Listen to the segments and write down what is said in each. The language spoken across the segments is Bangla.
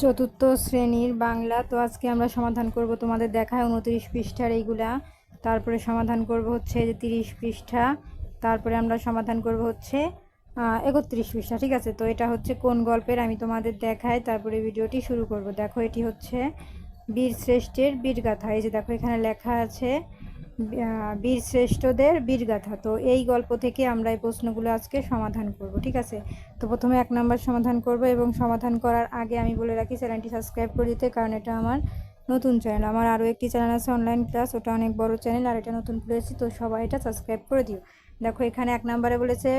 চতুর্থ শ্রেণির বাংলা। তো আজকে আমরা সমাধান করব তোমাদের দেখায় উনত্রিশ পৃষ্ঠার এইগুলা। তারপরে সমাধান করব হচ্ছে যে তিরিশ পৃষ্ঠা। তারপরে আমরা সমাধান করব হচ্ছে একত্রিশ পৃষ্ঠা, ঠিক আছে? তো এটা হচ্ছে কোন গল্পের আমি তোমাদের দেখাই। তারপরে ভিডিওটি শুরু করব। দেখো, এটি হচ্ছে বীর শ্রেষ্ঠের বীরগাথা। এই যে দেখো, এখানে লেখা আছে বীর শ্রেষ্ঠদের বীরগাথা তো এই গল্প থেকে আমরা এই প্রশ্নগুলো আজকে সমাধান করব, ঠিক আছে? তো প্রথমে এক নাম্বার সমাধান করব এবং সমাধান করার আগে আমি বলে রাখি, চ্যানেলটি সাবস্ক্রাইব করে দিতে, কারণ এটা আমার নতুন চ্যানেল। আমার আরও একটি চ্যানেল আছে অনলাইন ক্লাস ওটা অনেক বড় চ্যানেল, আর এটা নতুন খুলেছি তো সবাই এটা সাবস্ক্রাইব করে দিও। দেখো, এখানে এক নম্বরে বলেছে,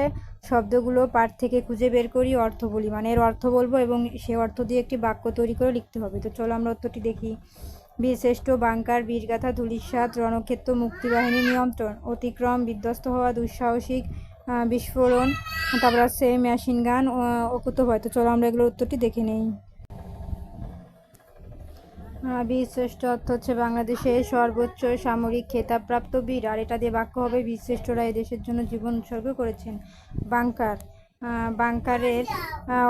শব্দগুলো পাঠ থেকে খুঁজে বের করি অর্থ বলি। মানে এর অর্থ বলব এবং সে অর্থ দিয়ে একটি বাক্য তৈরি করে লিখতে হবে। তো চলো আমরা উত্তরটি দেখি। বীরশ্রেষ্ঠ বাংকার বীরগাথা ধুলিস্বাদ রণক্ষেত্র মুক্তিবাহিনী নিয়ন্ত্রণ, অতিক্রম বিধ্বস্ত হওয়া দুঃসাহসিক বিস্ফোরণ, তারপর আছে মেশিন গান অকুত ভয়। তো চলো আমরা এগুলোর উত্তরটি দেখে নেই। বীরশ্রেষ্ঠ অর্থ হচ্ছে বাংলাদেশের সর্বোচ্চ সামরিক খেতাবপ্রাপ্ত বীর, আর এটা দিয়ে বাক্য হবে বীরশ্রেষ্ঠরা এই দেশের জন্য জীবন উৎসর্গ করেছেন। বাংকার। বাংকারের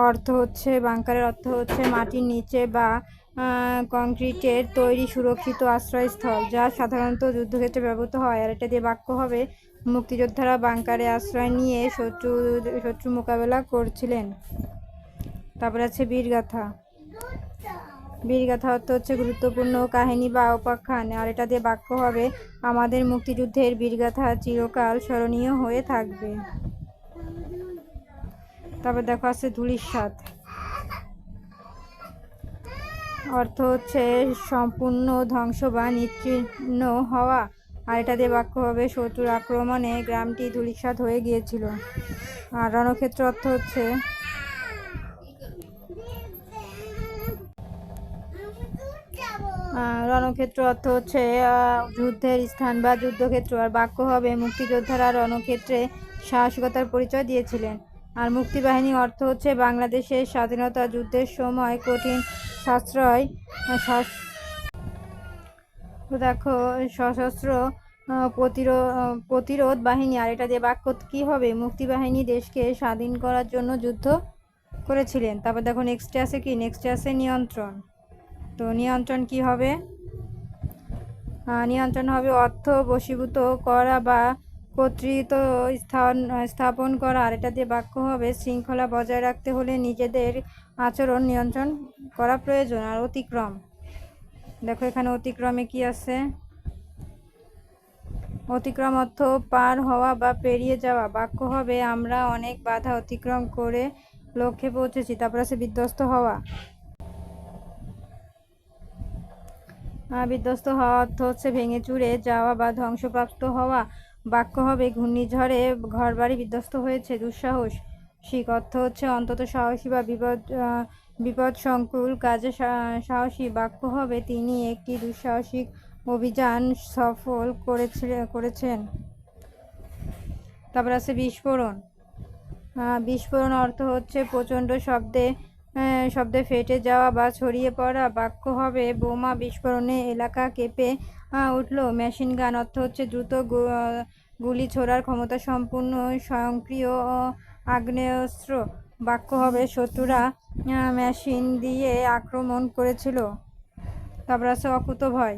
অর্থ হচ্ছে, বাংকারের অর্থ হচ্ছে মাটির নিচে বা কংক্রিটের তৈরি সুরক্ষিত আশ্রয়স্থল, যা সাধারণত যুদ্ধক্ষেত্রে ব্যবহৃত হয়। আর এটা দিয়ে বাক্য হবে, মুক্তিযোদ্ধারা বাংকারে আশ্রয় নিয়ে শত্রু শত্রু মোকাবেলা করছিলেন। তারপরে আছে বীরগাথা। বীরগাথা অর্থ হচ্ছে গুরুত্বপূর্ণ কাহিনী বা উপাখ্যান। আর এটা দিয়ে বাক্য হবে, আমাদের মুক্তিযুদ্ধের বীরগাথা চিরকাল স্মরণীয় হয়ে থাকবে। তারপর দেখো আছে ধুলিস্বাদ অর্থ হচ্ছে সম্পূর্ণ ধ্বংস বা নিচ্ছিন্ন হওয়া। আর এটা দিয়ে বাক্য হবে, শত্রুর আক্রমণে গ্রামটি ধুলিস্বাদ হয়ে গিয়েছিল। আর রণক্ষেত্র অর্থ হচ্ছে রণক্ষেত্র অর্থ হচ্ছে যুদ্ধের স্থান বা যুদ্ধক্ষেত্র। আর বাক্য হবে, মুক্তিযোদ্ধারা রণক্ষেত্রে সাহসিকতার পরিচয় দিয়েছিলেন। আর মুক্তিবাহিনী অর্থ হচ্ছে বাংলাদেশের স্বাধীনতা যুদ্ধের সময় কঠিন সাশ্রয় দেখো, সশস্ত্র প্রতিরোধ বাহিনী, আর এটা দিয়ে বাক্য কি হবে? মুক্তিবাহিনী দেশকে স্বাধীন করার জন্য যুদ্ধ করেছিলেন। তারপর দেখো নেক্সটে আছে কি? নেক্সটে আছে নিয়ন্ত্রণ। তো নিয়ন্ত্রণ কি হবে? নিয়ন্ত্রণ হবে অর্থ বশীভূত করা বা কর্তৃত্ব স্থান, স্থাপন করা। আর এটা দিয়ে বাক্য হবে, শৃঙ্খলা বজায় রাখতে হলে নিজেদের আচরণ নিয়ন্ত্রণ করা প্রয়োজন আর অতিক্রম। দেখো এখানে অতিক্রমে কি আছে? অতিক্রম অর্থ পার হওয়া বা পেরিয়ে যাওয়া। বাক্য হবে, আমরা অনেক বাধা অতিক্রম করে লক্ষ্যে পৌঁছেছি, তারপর আছে বিধ্বস্ত হওয়া। বিধ্বস্ত হওয়া অর্থ হচ্ছে ভেঙে চুরে যাওয়া বা ধ্বংসপ্রাপ্ত হওয়া। বাক্য হবে, ঘূর্ণিঝড়ে ঘরবাড়ি বিধ্বস্ত হয়েছে, দুঃসাহস। শিক অর্থ হচ্ছে অন্তত সাহসী বা বিপদ বিপদ সংকুল কাজে সাহসী। বাক্য হবে, তিনি একটি দুঃসাহসিক অভিযান সফল করেছেন। তারপর আছে বিস্ফোরণ। বিস্ফোরণ অর্থ হচ্ছে প্রচণ্ড শব্দে শব্দে ফেটে যাওয়া বা ছড়িয়ে পড়া বাক্য হবে, বোমা বিস্ফোরণে এলাকা কেঁপে উঠল। মেশিন গান অর্থ হচ্ছে দ্রুত গুলি ছোড়ার ক্ষমতা সম্পূর্ণ, স্বয়ংক্রিয় আগ্নেয়াস্ত্র। বাক্য হবে, শত্রুরা মেশিন দিয়ে আক্রমণ করেছিল। তারপর আছে অকুত ভয়।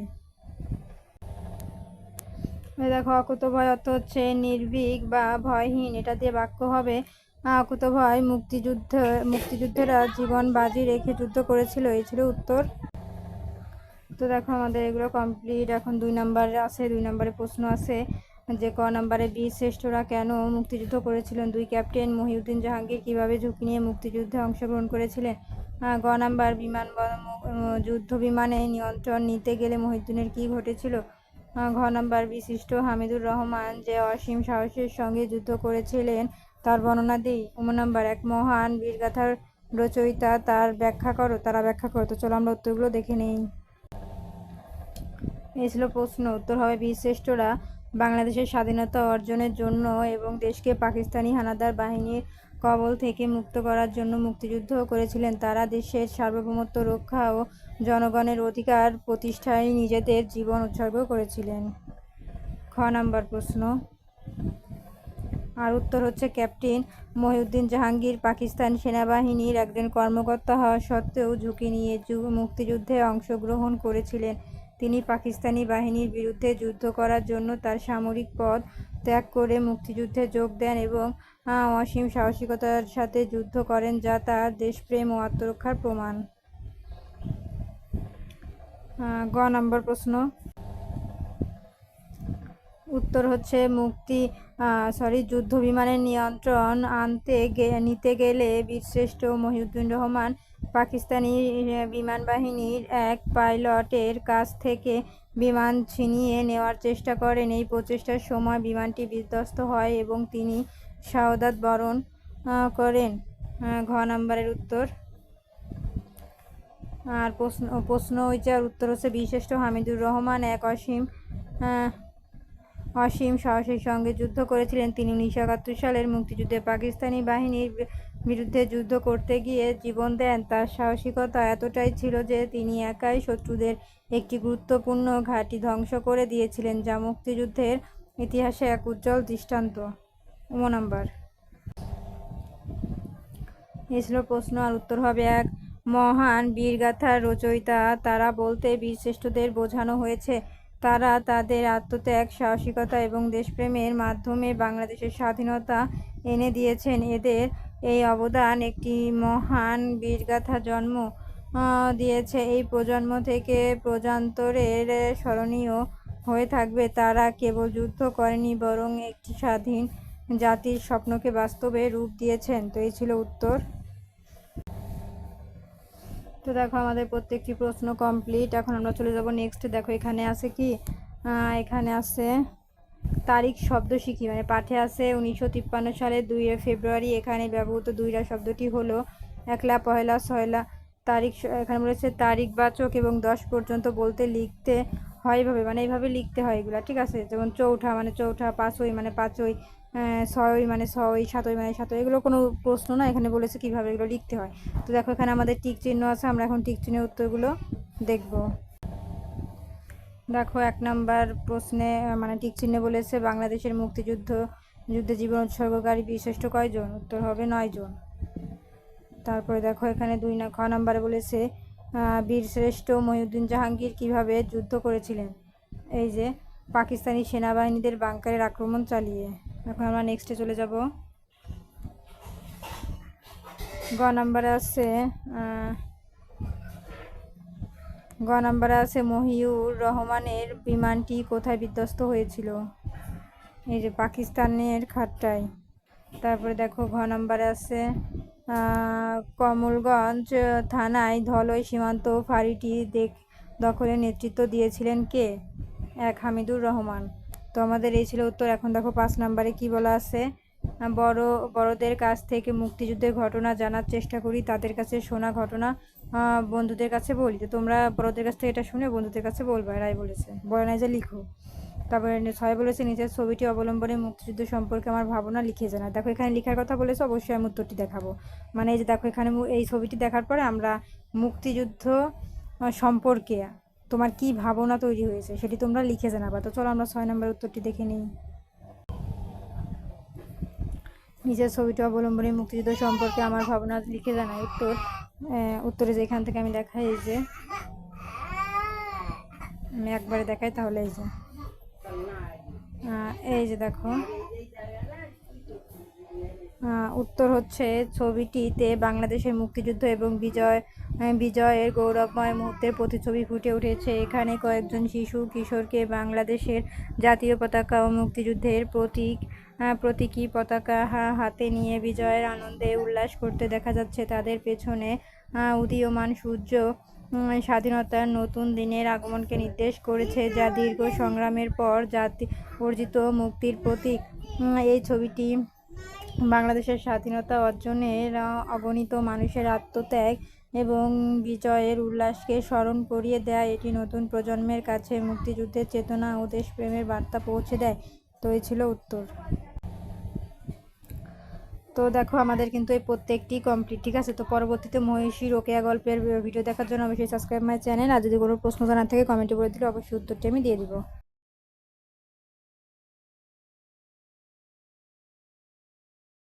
দেখো, অকুত ভয় অর্থ হচ্ছে নির্ভীক বা ভয়হীন। এটা দিয়ে বাক্য হবে ভয় মুক্তিযুদ্ধ, মুক্তিযুদ্ধেরা জীবন বাজি রেখে যুদ্ধ করেছিল, এই ছিল উত্তর। তো দেখো আমাদের এগুলো কমপ্লিট এখন দুই নম্বরে আছে, দুই নম্বরে প্রশ্ন আছে যে ক নম্বরে বীর শ্রেষ্ঠরা কেন মুক্তিযুদ্ধ করেছিলেন? দুই ক্যাপ্টেন মহিউদ্দিন জাহাঙ্গীর কীভাবে ঝুঁকি নিয়ে মুক্তিযুদ্ধে অংশগ্রহণ করেছিলেন? গ নাম্বার বিমান যুদ্ধ বিমানে নিয়ন্ত্রণ নিতে গেলে মহিউদ্দিনের কি ঘটেছিল? ঘ নাম্বার বিশিষ্ট হামিদুর রহমান যে অসীম সাহসের সঙ্গে যুদ্ধ করেছিলেন তার বর্ণনা দিই। উম, নাম্বার এক, মহান বীরগাথার রচয়িতা, তার ব্যাখ্যা করো, তারা ব্যাখ্যা করো। তো চলো আমরা উত্তরগুলো দেখে নিই। এই ছিল প্রশ্ন। উত্তর হবে, বীরশ্রেষ্ঠরা বাংলাদেশের স্বাধীনতা অর্জনের জন্য এবং দেশকে পাকিস্তানি হানাদার বাহিনীর কবল থেকে মুক্ত করার জন্য মুক্তিযুদ্ধ করেছিলেন। তারা দেশের সার্বভৌমত্ব রক্ষা ও জনগণের অধিকার প্রতিষ্ঠায় নিজেদের জীবন উৎসর্গ করেছিলেন। খ নাম্বার প্রশ্ন। আর উত্তর হচ্ছে ক্যাপ্টেন মহিউদ্দিন জাহাঙ্গীর, পাকিস্তান সেনাবাহিনীর একজন কর্মকর্তা হওয়া সত্ত্বেও ঝুঁকি নিয়ে মুক্তিযুদ্ধে অংশগ্রহণ করেছিলেন। তিনি পাকিস্তানি বাহিনীর বিরুদ্ধে যুদ্ধ করার জন্য তার সামরিক পদ ত্যাগ করে মুক্তিযুদ্ধে যোগ দেন এবং অসীম সাহসিকতার সাথে যুদ্ধ করেন যা তার দেশপ্রেম ও আত্মরক্ষার প্রমাণ। গ নম্বর প্রশ্ন। উত্তর হচ্ছে মুক্তি সরি যুদ্ধ বিমানের নিয়ন্ত্রণ আনতে নিতে গেলে বীরশ্রেষ্ঠ মহিউদ্দিন রহমান পাকিস্তানি বিমান বাহিনীর এক পাইলটের কাছ থেকে বিমান ছিনিয়ে নেওয়ার চেষ্টা করেন। এই প্রচেষ্টার সময় বিমানটি বিধ্বস্ত হয় এবং তিনি শাহাদাত বরণ করেন। ঘ নম্বরের উত্তর। আর প্রশ্ন প্রশ্ন হয়েছে উত্তর হচ্ছে বিশিষ্ট হামিদুর রহমান, এক অসীম অসীম সাহসের সঙ্গে যুদ্ধ করেছিলেন। তিনি উনিশশো একাত্তর সালের মুক্তিযুদ্ধে পাকিস্তানি বাহিনীর বিরুদ্ধে যুদ্ধ করতে গিয়ে জীবন দেন। তার সাহসিকতা এতটাই ছিল যে তিনি একাই শত্রুদের একটি গুরুত্বপূর্ণ ঘাঁটি ধ্বংস করে দিয়েছিলেন, যা মুক্তিযুদ্ধের ইতিহাসে এক উজ্জ্বল দৃষ্টান্ত। ও নাম্বার। এই ছিল প্রশ্ন, আর উত্তর হবে এক। মহান বীরগাথার রচয়িতা, তারা বলতে বীরশ্রেষ্ঠদের বোঝানো হয়েছে। তারা তাদের আত্মত্যাগ, সাহসিকতা এবং দেশপ্রেমের মাধ্যমে বাংলাদেশের স্বাধীনতা এনে দিয়েছেন। এদের এই অবদান একটি মহান বীরগাথা জন্ম দিয়েছে। এই প্রজন্ম থেকে প্রজান্তরের স্মরণীয় হয়ে থাকবে। তারা কেবল যুদ্ধ করেনি, বরং একটি স্বাধীন জাতির স্বপ্নকে বাস্তবে রূপ দিয়েছেন। তো এই ছিল উত্তর। তো দেখো আমাদের প্রত্যেকটি প্রশ্ন কমপ্লিট এখন আমরা চলে যাব নেক্সট দেখো এখানে আছে কি? এখানে আছে তারিখ, শব্দ শিখি। মানে পাঠে আছে উনিশশো তিপ্পান্ন সালে দুই ফেব্রুয়ারি। এখানে ব্যবহৃত দুইরা শব্দটি হলো একলা, পহেলা, ছয়লা। তারিখ এখানে বলেছে তারিখ, বাচক এবং দশ পর্যন্ত বলতে লিখতে হয় এভাবে মানে এইভাবে লিখতে হয় এগুলো, ঠিক আছে? যেমন চৌঠা মানে চৌঠা, পাঁচই মানে পাঁচই ছয়ই মানে ছয়, সাতই মানে সাতই, এগুলো কোনো প্রশ্ন না, এখানে বলেছে কীভাবে এগুলো লিখতে হয়। তো দেখো, এখানে আমাদের টিক চিহ্ন আছে, আমরা এখন টিক চিহ্নের উত্তরগুলো দেখব। দেখো, এক নাম্বার প্রশ্নে মানে টিক চিহ্নে বলেছে, বাংলাদেশের মুক্তিযুদ্ধ, যুদ্ধে জীবন উৎসর্গকারী বিশিষ্ট কয়জন? উত্তর হবে নয় জন তারপরে দেখো, এখানে দুই না, খ নাম্বারে বলেছে বীরশ্রেষ্ঠ মহিউদ্দিন জাহাঙ্গীর কীভাবে যুদ্ধ করেছিলেন? এই যে, পাকিস্তানি সেনাবাহিনীদের বাংকারের আক্রমণ চালিয়ে। এখন আমরা নেক্সটে চলে যাব। গ নাম্বারে আছে গ নাম্বারে আছে মহিউর রহমানের বিমানটি কোথায় বিধ্বস্ত হয়েছিল? এই যে, পাকিস্তানের খাট্টায়। তারপরে দেখো, ঘ নাম্বারে আছে কমলগঞ্জ থানায় ধলই সীমান্ত ফাঁড়িটি দেখ দখলের নেতৃত্ব দিয়েছিলেন কে? এক, হামিদুর রহমান। তো আমাদের এই ছিল উত্তর। এখন দেখো পাঁচ নাম্বারে কি বলা আছে? বড়, বড়দের কাছ থেকে মুক্তিযুদ্ধের ঘটনা জানার চেষ্টা করি, তাদের কাছে শোনা ঘটনা বন্ধুদের কাছে বলি। তো তোমরা বড়দের কাছ থেকে এটা শুনে বন্ধুদের কাছে বলবা রায় বলেছে। বলে নাই যে লিখো। তারপরে ছয় বলেছে নিচের ছবিটি অবলম্বনে মুক্তিযুদ্ধ সম্পর্কে আমার ভাবনা লিখে জানা দেখো, এখানে লেখার কথা বলেছে, অবশ্যই আমি উত্তরটি দেখাবো। মানে এই যে দেখো, এখানে এই ছবিটি দেখার পরে আমরা মুক্তিযুদ্ধ সম্পর্কে তোমার কি ভাবনা তৈরি হয়েছে সেটি তোমরা লিখে জানাবা। তো চলো আমরা ছয় নম্বর উত্তরটি দেখে নিই। নিজের ছবিটি অবলম্বনে মুক্তিযুদ্ধ সম্পর্কে আমার ভাবনা লিখে জানাই। উত্তর উত্তরে যেখান থেকে আমি দেখাই, এই যে, আমি একবারে দেখাই তাহলে এই যে। এই যে দেখো। উত্তর হচ্ছে ছবিটিতে বাংলাদেশের মুক্তিযুদ্ধ এবং বিজয় বিজয়ের গৌরবময় মুহূর্তের প্রতিছবি ফুটে উঠেছে। এখানে কয়েকজন শিশু, কিশোরকে বাংলাদেশের জাতীয় পতাকা ও মুক্তিযুদ্ধের প্রতীক প্রতীকী পতাকা হাতে নিয়ে বিজয়ের আনন্দে উল্লাস করতে দেখা যাচ্ছে। তাদের পেছনে উদীয়মান সূর্য স্বাধীনতার নতুন দিনের আগমনকে নির্দেশ করেছে যা দীর্ঘ সংগ্রামের পর জাতি অর্জিত মুক্তির প্রতীক। এই ছবিটি বাংলাদেশের স্বাধীনতা অর্জনের অগণিত মানুষের আত্মত্যাগ এবং বিজয়ের উল্লাসকে স্মরণ করিয়ে দেয়। এটি নতুন প্রজন্মের কাছে মুক্তিযুদ্ধের চেতনা ও দেশপ্রেমের বার্তা পৌঁছে দেয়। তো এই ছিল উত্তর। তো দেখো, আমাদের কিন্তু এই প্রত্যেকটি কমপ্লিট ঠিক আছে? তো পরবর্তীতে মহিষী রোকেয়া গল্পের ভিডিও দেখার জন্য অবশ্যই সাবস্ক্রাইব মাই চ্যানেল আর যদি কোনো প্রশ্ন জানার থেকে কমেন্টে বলে দিলে অবশ্যই উত্তরটি আমি দিয়ে দিব।